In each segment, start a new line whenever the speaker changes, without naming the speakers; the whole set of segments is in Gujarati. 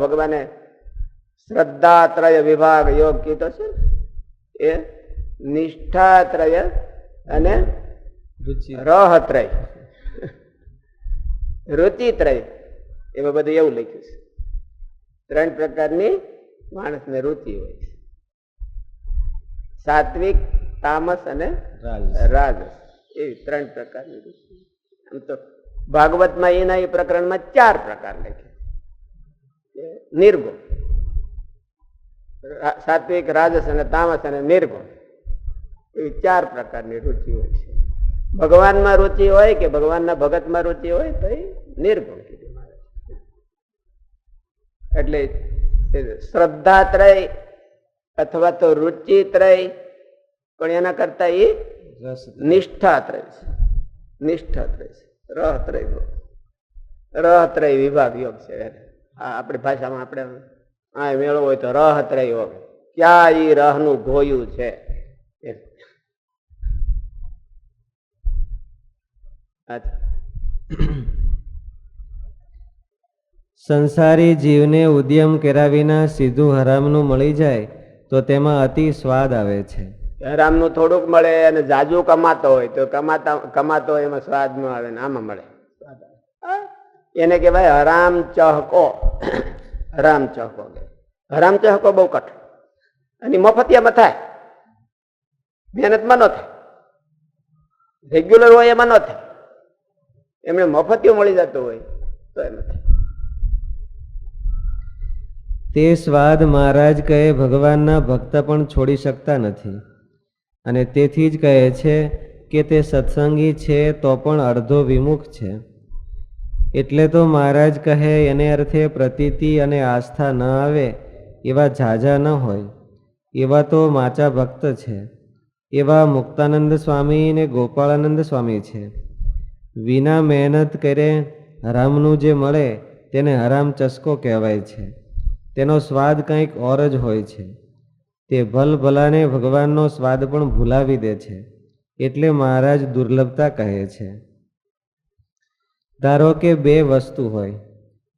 ભગવાને શ્રદ્ધાત્રય વિભાગ યોગ કીધો છે એ નિષ્ઠાત્રય અને રહત્રય. રુચિત્રય. એમાં બધું એવું લખ્યું છે. ત્રણ પ્રકારની માણસને રુચિ હોય છે. સાત્વિક તામસ અને
રાજ.
રાજસ એવી ત્રણ પ્રકારની રુચિ. આમ તો ભાગવતમાં એના એ પ્રકરણમાં ચાર પ્રકાર લખ્યા છે. નિર્ગુણ. સાત્વિક રાજસ અને તામસ અને નિર્ગુણ. એવી ચાર પ્રકારની રુચિ હોય છે. ભગવાનમાં રુચિ હોય કે ભગવાનના ભગતમાં રુચિ હોય તો એ નિર્ગુણ કીધું એટલે એ શ્રદ્ધાત્રય અથવા તો રુચિત્રય પણ એના કરતા એ નિષ્ઠાત્રય છે. નિષ્ઠાત્રય છે. રહત્રય રહત્રય વિભાગ યોગ છે આપણી ભાષામાં આપણે આ મેળો હોય તો રહત્રય યોગ ક્યાં એ રહનું ગોયું છે.
સંસારી જીવને ઉદ્યમ કર્યા વિના સીધું હરામનું મળી જાય તો તેમાં અતિ સ્વાદ આવે છે.
હરામનું થોડુંક મળે અને જાજુ કમાતો હોય તો કમાતા કમાતો હોય એમાં સ્વાદ ન આવે ને આમાં મળે? એને કહેવાય હરામ ચહકો. હરામ ચહકો હરામ ચહકો બહુ કઠણ. અને મફતિયામાં થાય. મહેનતમાં ન થાય. રેગ્યુલર હોય એમાં ન થાય. એમને મફતિયું મળી જતું હોય તો એમ થાય.
તે સ્વાદ મહારાજ કહે, ભગવાનના ભક્ત પણ છોડી શકતા નથી. અને તેથી જ કહે છે કે તે સત્સંગી છે તો પણ અડધો વિમુખ છે. એટલે તો મહારાજ કહે, એને અર્થે પ્રતીતિ અને આસ્થા ન આવે, એવા ઝાઝા ન હોય. એવા તો માચા ભક્ત છે. એવા મુક્તાનંદ સ્વામી ને ગોપાળાનંદ સ્વામી છે. વિના મહેનત કરે, હરામનું જે મળે, તેને હરામ ચસ્કો કહેવાય છે. તેનો સ્વાદ કંઈક ઓર જ હોય છે. તે ભલ ભલાને ભગવાનનો સ્વાદ પણ ભૂલાવી દે છે. એટલે મહારાજ દુર્લભતા કહે છે. ધારો કે બે વસ્તુ હોય.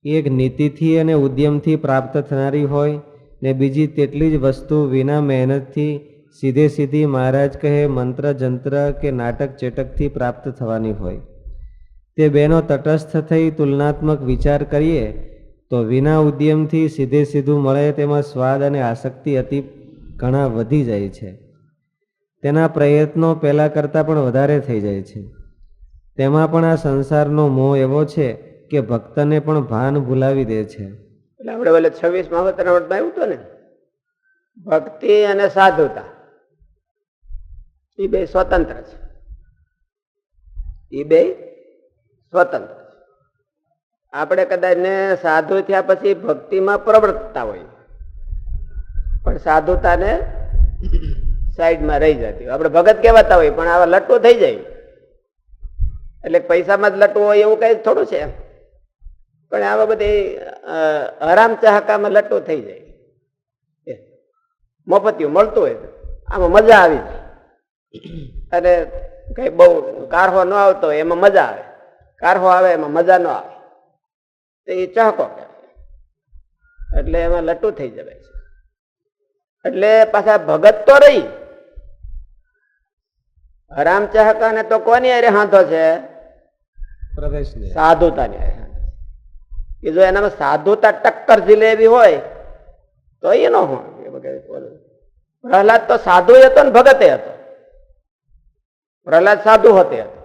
એક નીતિથી અને ઉદ્યમથી પ્રાપ્ત થનારી હોય ને બીજી તેટલી જ વસ્તુ વિના મહેનતથી સીધે સીધી મહારાજ કહે મંત્ર, જંત્ર કે નાટક ચેટકથી પ્રાપ્ત થવાની હોય. તે બેનો તટસ્થ થઈ તુલનાત્મક વિચાર કરીએ તો વિના ઉદ્યમથી સીધે સીધું મળે તેમાં સ્વાદ અને આસક્તિ અતિ ઘણા વધી જાય છે. તેના પ્રયત્નો પહેલાં કરતાં પણ વધારે થઈ જાય છે. તેમાં પણ આ સંસારનો મોહ એવો છે કે ભક્તને પણ ભાન ભૂલાવી દે છે.
એટલે આપણે ઓલે છવ્વીસ મહાવતરમાં આવ્યું હતું ને? ભક્તિ અને સાધુતા. એ બે સ્વતંત્ર છે. એ બે સ્વતંત્ર છે. આપણે કદાચ ને સાધુ થયા પછી ભક્તિમાં પ્રવર્તતા હોય. પણ સાધુતાને સાઈડમાં રહી જતી હોય. આપણે ભગત કહેવાતા હોય, પણ આવા લટ્ટુ થઈ જાય. એટલે પૈસામાં જ લટ્ટુ હોય એવું કઈ થોડું છે પણ આવા બધી હરામ ચાહકામાં લટ્ટુ થઈ જાય. મફતિયું મળતું હોય આમાં મજા આવી જાય. અને કઈ બહુ કારહો ન આવતો હોય એમાં મજા આવે. કારહો આવે એમાં મજા ન આવે. એ ચહકો. એટલે એમાં લટ્ટુ થઈ જવાય છે. એટલે પાછા ભગત તો રહી. હરામ ચાહકાને તો કોની અરે હાથો છે? સાધુતાની જો એનામાં સાધુતા ટક્કર જીલેવી હોય તો એ ન હોય. બોલો. પ્રહલાદ તો સાધુ હતો ને ભગતે હતો. પ્રહલાદ સાધુ હોતે હતો.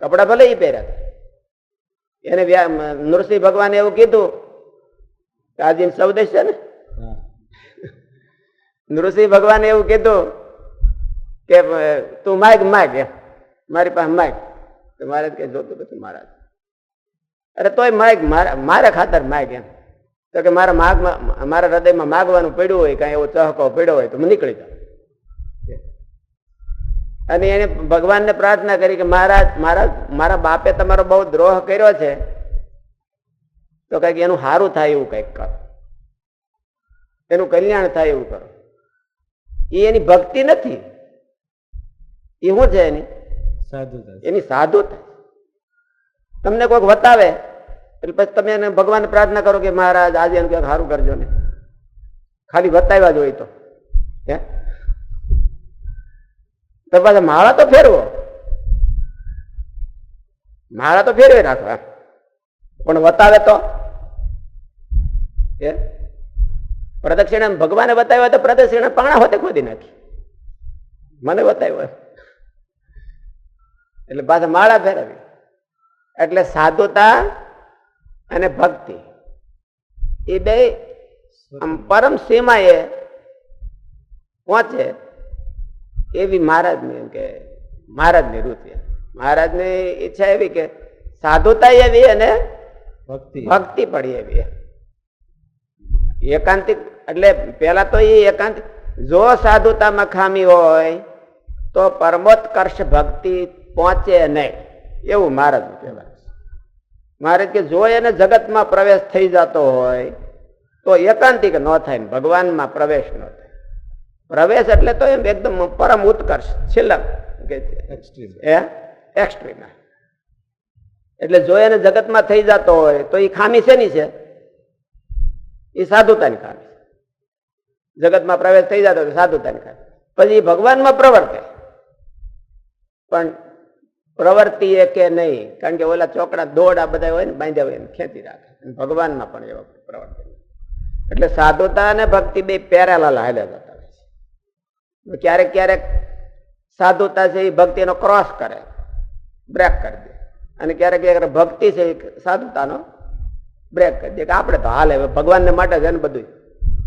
કપડા ભલે એ પહેર્યા એને નૃસિંહ ભગવાને એવું કીધું કે આ સૌદેશ છે ને? નૃસિંહ ભગવાને એવું કીધું કે તું માગ માગ મારી પાસે માગ. મારે કે જોતું બધું મારા અરે તોય માગ, મારા, મારે ખાતર માગ એમ. તો કે મારા માગમાં, મારા હૃદયમાં માગવાનું પડ્યું હોય, કાંઈ એવો ચહકો પડ્યો હોય, તો હું નીકળી જાઉં. અને એને ભગવાનને પ્રાર્થના કરી કે મહારાજ મારા મારા બાપે તમારો બહુ દ્રોહ કર્યો છે. તો કંઈક એનું સારું થાય એવું કંઈક કરો. એનું કલ્યાણ થાય એવું કરો. એ એની ભક્તિ નથી. એ શું છે એની? એની સાધુતા તમને કોઈક વતાવે, એટલે પછી તમે એને ભગવાન પ્રાર્થના કરો કે મહારાજ, આજે એમ ક્યાંક સારું કરજો ને. ખાલી બતાવ્યા જ હોય તો. હે? તો પાછા માળા તો ફેરવો. માળા તો ફેરવી રાખો પણ વતાવે તો? એ પ્રદક્ષિણા ભગવાને બતાવ્યા તો પ્રદક્ષિણા પાણા હોતે ખોદી નાખી. મને બતાવ્યો. એટલે પાછા માળા ફેરવી એટલે સાધુતા અને ભક્તિ. એ બે પરમ પરમ સીમાએ પહોંચે એવી મહારાજની એમ કે મહારાજની રૂચિ. મહારાજની ઈચ્છા એવી કે સાધુતા એવી અને
ભક્તિ.
ભક્તિ પડી એવી. એકાંતિક એટલે પેલા તો એ એકાંતિક જો સાધુતામાં ખામી હોય તો પરમોત્કર્ષ ભક્તિ પહોંચે નહીં. એવું મહારાજ કહેવાય મહારાજ કે જો એને જગતમાં પ્રવેશ થઈ જતો હોય તો એકાંતિક ન થાય ને ભગવાનમાં પ્રવેશ ન થાય. પ્રવેશ એટલે તો એમ એકદમ પરમ ઉત્કર્ષ છેલ્લા
એક્સ્ટ્રીમ
એટલે જો એને જગતમાં થઈ જતો હોય તો એ ખામી શેની છે? એ સાધુતાની ખામી છે. જગતમાં પ્રવેશ થઈ જતો હોય સાધુતાની ખામી પછી એ ભગવાનમાં પ્રવર્તે. પણ પ્રવર્તી એ કે નહીં? કારણ કે ઓલા ચોકડા દોડ આ બધા હોય ને, બાંધ્યા હોય ને ખેંચી રાખે. ભગવાનમાં પણ એવા પ્રવર્તે એટલે સાધુતા અને ભક્તિ બે પેરેલા હાલ્યા જતા હોય છે. ક્યારેક ક્યારેક સાધુતા છે એ ભક્તિનો ક્રોસ કરે બ્રેક કરી દે. અને ક્યારેક ક્યારેક ભક્તિ છે સાધુતાનો બ્રેક કરી દે. કે આપણે તો હાલ, હવે ભગવાનને માટે છે ને બધું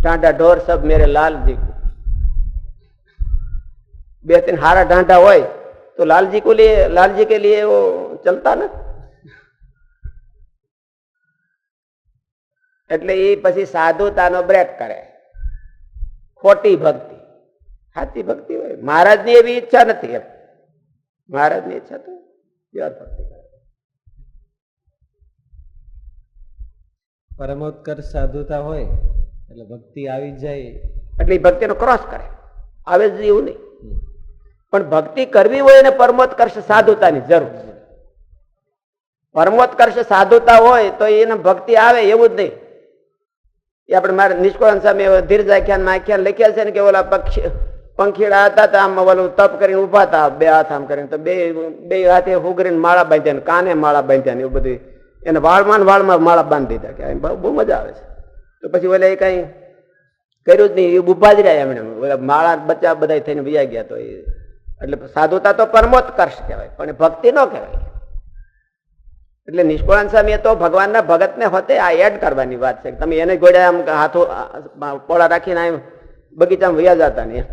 ટાંટા ઢોર સબ મેરે લાલજી. બે ત્રણ હારા ઢાંઢા હોય તો લાલજી को लिए लालजी के लिए वो चलता ना એટલે એ પછી સાધુતાનો બ્રેક કરે ખોટી ભક્તિ સાચી ભક્તિ હોય મહારાજની એવી ઈચ્છા નથી એમ મહારાજની ઈચ્છા તો પ્યોર ભક્તિ કરે
પરમોત્કર્ષ સાધુતા હોય એટલે ભક્તિ આવી જ જાય
એટલે એ ભક્તિનો ક્રોસ કરે આવે જ એવું નહીં પણ ભક્તિ કરવી હોય ને પરમોત્કર્ષ સાધુતાની જરૂર છે. પરમોત્કર્ષ સાધુતા હોય તો એને ભક્તિ આવે એવું જ નહીં. એ આપણે મારે નિષ્કોળન સામે ધીરજાખ્યાન આખ્યાન લખ્યા છે ને કે ઓલા પક્ષી પંખીડા હતા તો આમ ઓલું તપ કરીને ઊભા હતા, બે હાથ આમ કરીને. તો બે બે હાથે હુગરીને માળા બાંધ્યા ને કાને માળા બાંધ્યા ને એવું બધું. એને વાળમાં વાળમાં માળા બાંધી દીધા કે બહુ મજા આવે છે. તો પછી ઓલે એ કઈ કર્યું જ નહીં, એ ઊભા જ રહ્યા એમણે. માળા બચ્ચા બધા થઈને વિયા ગયા તો એ એટલે સાધુતા તો પરમોત્કર્ષ કહેવાય, પણ ભક્તિ ન કહેવાય. એટલે નિષ્કુળાન સ્વામીએ તો ભગવાનના ભગતને હોતે આ એડ કરવાની વાત છે. તમે એને ગોળ્યા આમ હાથો પોળા રાખીને આમ બગીચામાં વયા જતા ને.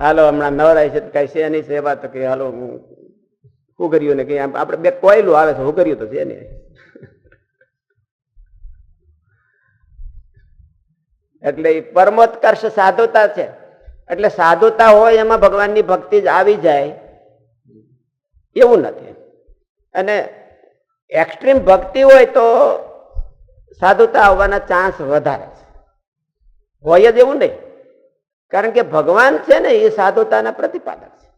હાલો, હમણાં નવરાય છે, કઈ છે એની સેવા તો કે હાલો, હું શું કર્યું ને કે આપણે બે કોયલું આવે છે શું કર્યું તો છે ને એટલે પરમોત્કર્ષ સાધુતા છે. એટલે સાધુતા હોય એમાં ભગવાનની ભક્તિ જ આવી જાય. એવું નથી. અને એક્સ્ટ્રીમ ભક્તિ હોય તો સાધુતા આવવાના ચાન્સ વધારે છે. હોય જ એવું નહીં. કારણ કે ભગવાન છે ને એ સાધુતાના પ્રતિપાદક છે.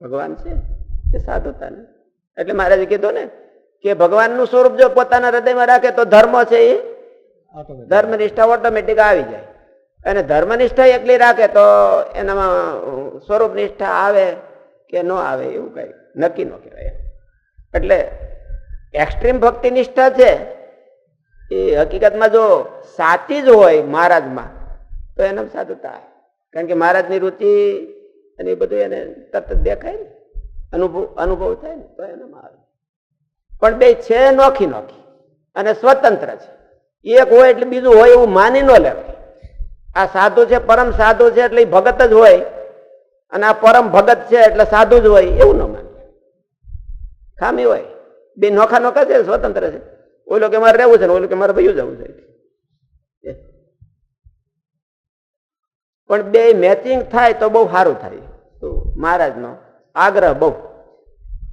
ભગવાન છે એ સાધુતાના. એટલે મહારાજે કીધું ને કે ભગવાનનું સ્વરૂપ જો પોતાના હૃદયમાં રાખે તો ધર્મ છે એ ધર્મ નિષ્ઠા ઓટોમેટિક આવી જાય. અને ધર્મનિષ્ઠા એકલી રાખે તો એનામાં સ્વરૂપ નિષ્ઠા આવે કે ન આવે એવું કઈ નક્કી ન કહેવાય. એટલે એક્સ્ટ્રીમ ભક્તિ નિષ્ઠા છે, એ હકીકતમાં જો સાચી જ હોય મહારાજમાં, તો એને સાધુતા કારણ કે મહારાજની રુચિ અને એ બધું એને તરત દેખાય ને. અનુભવ અનુભવ થાય ને, તો એનામાં આવે. પણ બે છે નોખી નોખી. અને સ્વતંત્ર છે. એક હોય એટલે બીજું હોય એવું માની ન લેવાય. આ સાધુ છે, પરમ સાધુ છે એટલે ભગત જ હોય. અને આ પરમ ભગત છે એટલે સાધુ જ હોય, એવું ન માને. ખામી હોય. બે નોખા નોખા છે, સ્વતંત્ર છે. ઓલો કે મારે રહેવું છે ને ઓલું કે મારે ભયું જવું છે. પણ બે મેચિંગ થાય તો બહુ સારું થાય. તો મહારાજનો આગ્રહ બહુ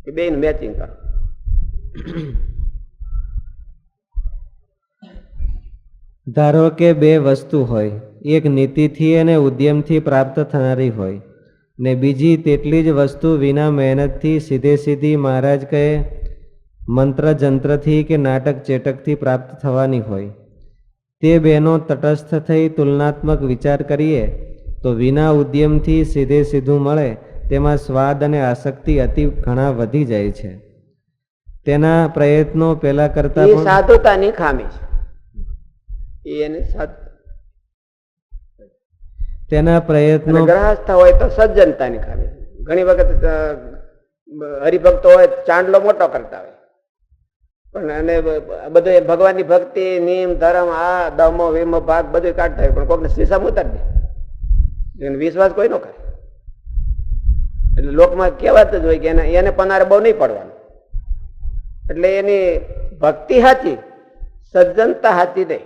કે બે મેચિંગ કરો.
ધારો કે બે વસ્તુ હોય. એક નીતિથી અને ઉદ્યમથી પ્રાપ્ત થનારી હોય. ને બીજી તેટલી જ વસ્તુ વિના મહેનતથી સીધે સીધી મહારાજ કહે મંત્ર જંત્રથી કે નાટક ચેટકથી પ્રાપ્ત થવાની હોય. તે બેનો તટસ્થ થઈ તુલનાત્મક વિચાર કરીએ, તો વિના ઉદ્યમથી સીધે સીધું મળે, તેમાં સ્વાદ અને આસક્તિ અતિ ઘણા વધી જાય છે. તેના પ્રયત્નો પહેલા કરતા
સાધુતાની ખામી છે. એને સાધ
તેના પ્રયત્નો
ગ્રહસ્થ હોય તો સજ્જનતાની ખામી ઘણી વખત હરિભક્તો હોય ચાંદલો મોટો કરતા હોય. પણ અને બધું ભગવાનની ભક્તિ નિયમ ધર્મ આ દમો વિમો ભાગ બધું કાઢતા હોય પણ કોકને સીસા ઉતારી દે. વિશ્વાસ કોઈ ન કરે. એટલે લોકમાં કહેવાત જ હોય કે એને એને પનારે બહુ નહીં પડવાનું. એટલે એની ભક્તિ સાચી સજ્જનતા સાચી નહીં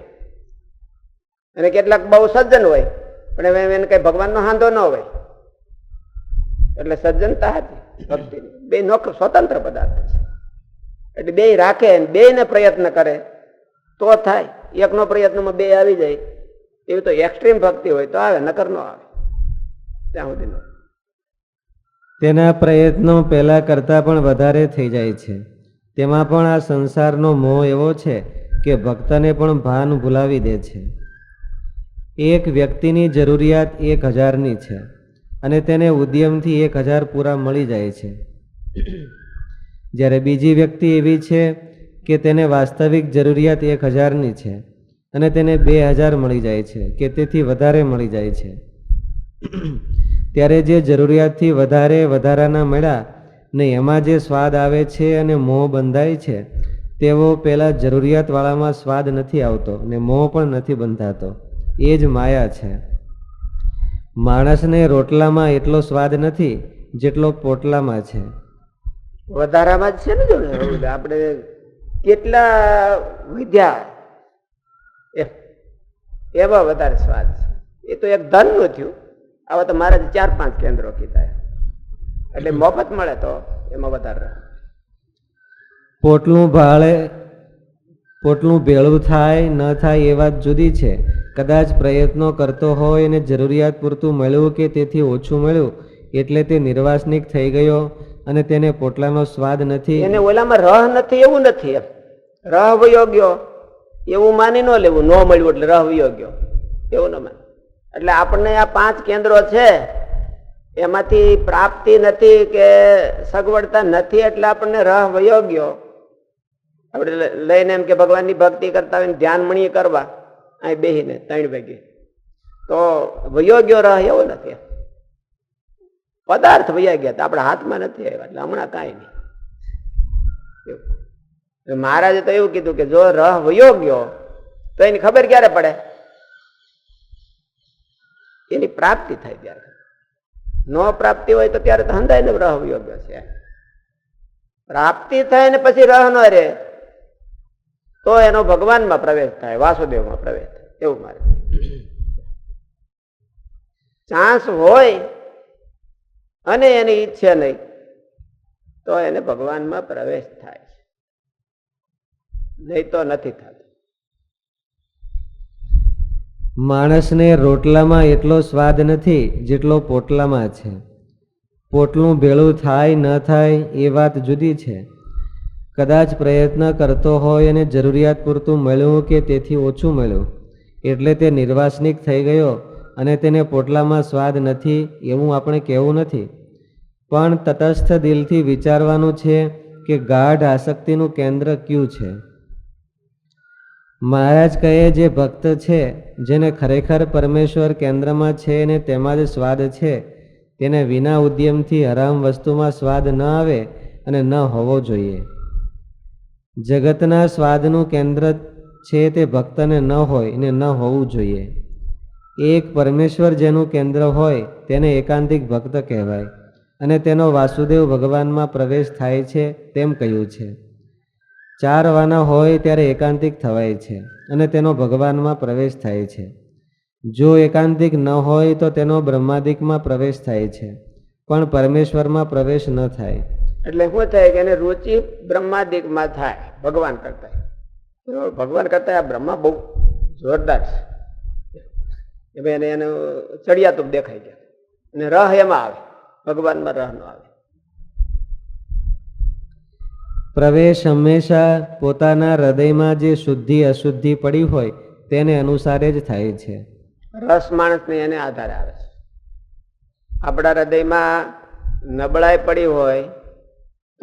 અને કેટલાક બહુ સજ્જન હોય પણ હવે એને કઈ ભગવાનનો હાંધો ન હોય. એટલે સજ્જનતા હતી ભક્તિ. બે નોકર સ્વતંત્ર પદાર્થ છે. એટલે બે રાખે બે ને પ્રયત્ન કરે, તો થાય. એકનો પ્રયત્નમાં બે આવી જાય. એવી તો એક્સ્ટ્રીમ ભક્તિ હોય તો આવે, નકર નો આવે. ત્યાં સુધી
તેના પ્રયત્નો પહેલા કરતાં પણ વધારે થઈ જાય છે. તેમાં પણ આ સંસારનો મોહ એવો છે કે ભક્તને પણ ભાન ભૂલાવી દે છે. એક વ્યક્તિની જરૂરિયાત એક હજારની છે અને તેને ઉદ્યમથી એક હજાર પૂરા મળી જાય છે. જ્યારે બીજી વ્યક્તિ એવી છે કે તેને વાસ્તવિક જરૂરિયાત એક હજારની છે અને તેને બે હજાર મળી જાય છે કે તેથી વધારે મળી જાય છે. ત્યારે જે જરૂરિયાતથી વધારે વધારાના મળ્યા ને એમાં જે સ્વાદ આવે છે અને મોહ બંધાય છે, તેવો પહેલાં જરૂરિયાતવાળામાં સ્વાદ નથી આવતો ને મોહ પણ નથી બંધાતો. એ જ માયા છે. માણસને રોટલામાં એટલો સ્વાદ નથી જેટલો પોટલામાં છે.
વધારામાં જ છે ને જો ને આપણે કેટલા વિદ્યા એ- એવા વધારે સ્વાદ છે. એ તો એક ધનનું થયું. આવા તો મારા ચાર પાંચ કેન્દ્રો કીધા એટલે મફત મળે તો એમાં વધારે
પોટલું ભાળે પોટલું ભેળું થાય, ન થાય એ વાત જુદી છે. કદાચ પ્રયત્નો કરતો હોય અને જરૂરિયાત પૂરતું મળ્યું કે તેથી ઓછું મળ્યું, એટલે તે નિર્વાસનિક થઈ ગયો અને તેને પોટલાનો સ્વાદ નથી.
એને ઓલામાં રહ નથી, એવું નથી રહ વયો એવું માની ન લેવું, ન મળ્યું એટલે રહ વયો એવું ન માન. એટલે આપણને આ પાંચ કેન્દ્રો છે, એમાંથી પ્રાપ્તિ નથી કે સગવડતા નથી એટલે આપણને રહ વયો આપણે લઈને એમ કે ભગવાનની ભક્તિ કરતા હોય ધ્યાન મણીએ કરવા, અહીં બેહીને ત્રણ વાગે. તો વયો ગયો રહ એવો નથી. પદાર્થ વયા ગયા આપણા હાથમાં નથી આવ્યા, એટલે હમણાં કાંઈ નહીં. મહારાજે તો એવું કીધું કે જો રહ વયો ગયો, તો એની ખબર ક્યારે પડે? એની પ્રાપ્તિ થાય ત્યારે. ન પ્રાપ્તિ હોય તો ત્યારે તો હંધાય ને રહ વયો ગયો છે. પ્રાપ્તિ થાય ને પછી રહ ન રે તો એનો ભગવાનમાં પ્રવેશ થાય, વાસુદેવમાં પ્રવેશ થાય, એવું મારે. ચાન્સ હોય અને એની ઈચ્છે નહીં, તો એને ભગવાનમાં પ્રવેશ થાય નહીં તો નથી થતો.
માણસને રોટલામાં એટલો સ્વાદ નથી જેટલો પોટલામાં છે. પોટલું ભેળું થાય, ન થાય એ વાત જુદી છે. કદાચ પ્રયત્ન કરતો હોય અને જરૂરિયાત પૂરતું મળ્યું કે તેથી ઓછું મળ્યું. એટલે તે નિર્વાસનિક થઈ ગયો અને તેને પોટલામાં સ્વાદ નથી એવું આપણે કહેવું નથી. પણ તટસ્થ દિલથી વિચારવાનું છે કે ગાઢ આસક્તિનું કેન્દ્ર કયું છે? મહારાજ કહે, જે ભક્ત છે, જેને ખરેખર પરમેશ્વર કેન્દ્રમાં છે અને તેમાં જ સ્વાદ છે, તેને વિના ઉદ્યમથી હરામ વસ્તુમાં સ્વાદ ન આવે અને ન હોવો જોઈએ. જગતના સ્વાદનું કેન્દ્ર છે તે ભક્તને ન હોય ને ન હોવું જોઈએ. એક પરમેશ્વર જેનું કેન્દ્ર હોય તેને એકાંતિક ભક્ત કહેવાય અને તેનો વાસુદેવ ભગવાનમાં પ્રવેશ થાય છે તેમ કહ્યું છે. ચાર વાના હોય ત્યારે એકાંતિક થવાય છે અને તેનો ભગવાનમાં પ્રવેશ થાય છે. જો એકાંતિક ન હોય તો તેનો બ્રહ્માદિકમાં પ્રવેશ થાય છે, પણ પરમેશ્વરમાં પ્રવેશ ન થાય.
એટલે શું થાય કે એને રુચિ બ્રહ્માદિકમાં થાય ભગવાન કરતા ભગવાન કરતા આ બ્રહ્મા બહુ જોરદાર છે. એમાં એને એનું ચડિયાતું દેખાઈ જાય અને રહ એમાં આવે ભગવાનમાં રહ ન આવે.
પ્રવેશ હંમેશા પોતાના હૃદયમાં જે શુદ્ધિ અશુદ્ધિ પડી હોય તેને અનુસારે જ થાય છે.
રસ માણસને એને આધારે આવે છે. આપણા હૃદયમાં નબળાઈ પડી હોય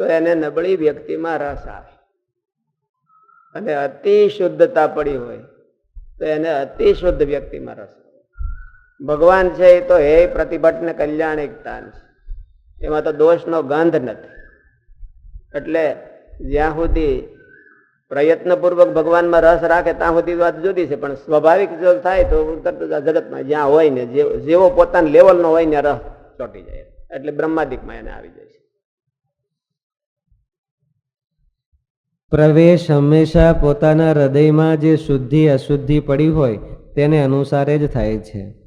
તો એને નબળી વ્યક્તિમાં રસ આવે. અને અતિ શુદ્ધતા પડી હોય, તો એને અતિ શુદ્ધ વ્યક્તિમાં રસ ભગવાન છે એ તો હે પ્રતિભટ ને કલ્યાણ છે. એમાં તો દોષનો ગંધ નથી. એટલે જ્યાં સુધી પ્રયત્નપૂર્વક ભગવાનમાં રસ રાખે, ત્યાં સુધી વાત જુદી છે. પણ સ્વાભાવિક જો થાય તો જગતમાં જ્યાં હોય ને જેવો પોતાના લેવલનો હોય ને, રસ ચોટી જાય. એટલે બ્રહ્માદિકમાં એને આવી જાય છે.
પ્રવેશ હંમેશા પોતાના હૃદયમાં જે શુદ્ધિ અશુદ્ધિ પડી હોય તેને અનુસારે જ થાય છે.